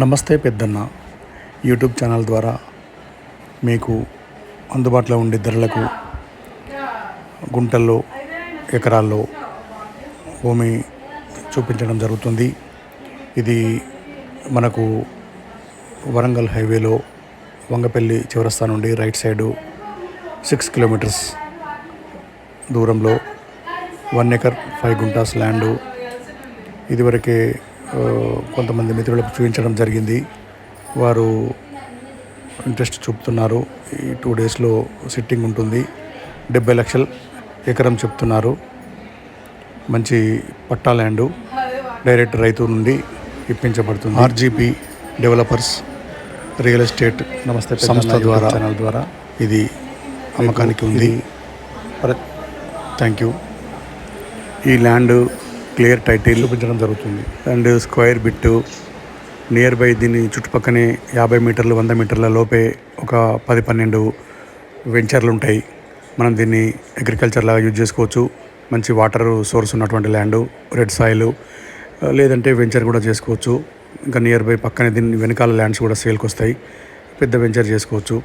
నమస్తే పెద్దన్న. YouTube channel ద్వారా మీకు అందుబాటులో ఉండే ధరలకు గుంటల్లో ఎకరాల్లో భూమి చూపించడం జరుగుతుంది. ఇది మనకు వరంగల్ హైవేలో వంగపల్లి చివరస్తా నుండి రైట్ సైడు సిక్స్ కిలోమీటర్స్ దూరంలో one acre five guntas land. ఇదివరకే కొంతమంది మిత్రులకు చూపించడం జరిగింది. వారు ఇంట్రెస్ట్ చూపుతున్నారు. ఈ టూ డేస్లో సిట్టింగ్ ఉంటుంది. డెబ్బై లక్షలు ఎకరం చెప్తున్నారు. మంచి పట్టా ల్యాండు డైరెక్ట్ రైతు నుండి ఇప్పించబడుతుంది. ఆర్జీపీ డెవలపర్స్ రియల్ ఎస్టేట్ నమస్తే సంస్థ ద్వారా ఛానల్ ద్వారా ఇది అమ్మకానికి ఉంది. Thank you. ఈ ల్యాండ్ క్లియర్ టైటిల్ చూపించడం జరుగుతుంది. And square bit near by దీని చుట్టుపక్కనే యాభై మీటర్లు వంద మీటర్ల లోపే ఒక పది పన్నెండు వెంచర్లు ఉంటాయి. మనం దీన్ని అగ్రికల్చర్ లాగా యూజ్ చేసుకోవచ్చు. మంచి వాటర్ సోర్స్ ఉన్నటువంటి ల్యాండ్ రెడ్ సాయిల్ లేదంటే వెంచర్ కూడా చేసుకోవచ్చు. ఇంకా నియర్ బై పక్కనే దీని వెనకాల ల్యాండ్స్ కూడా సేల్కి వస్తాయి పెద్ద వెంచర్ చేసుకోవచ్చు.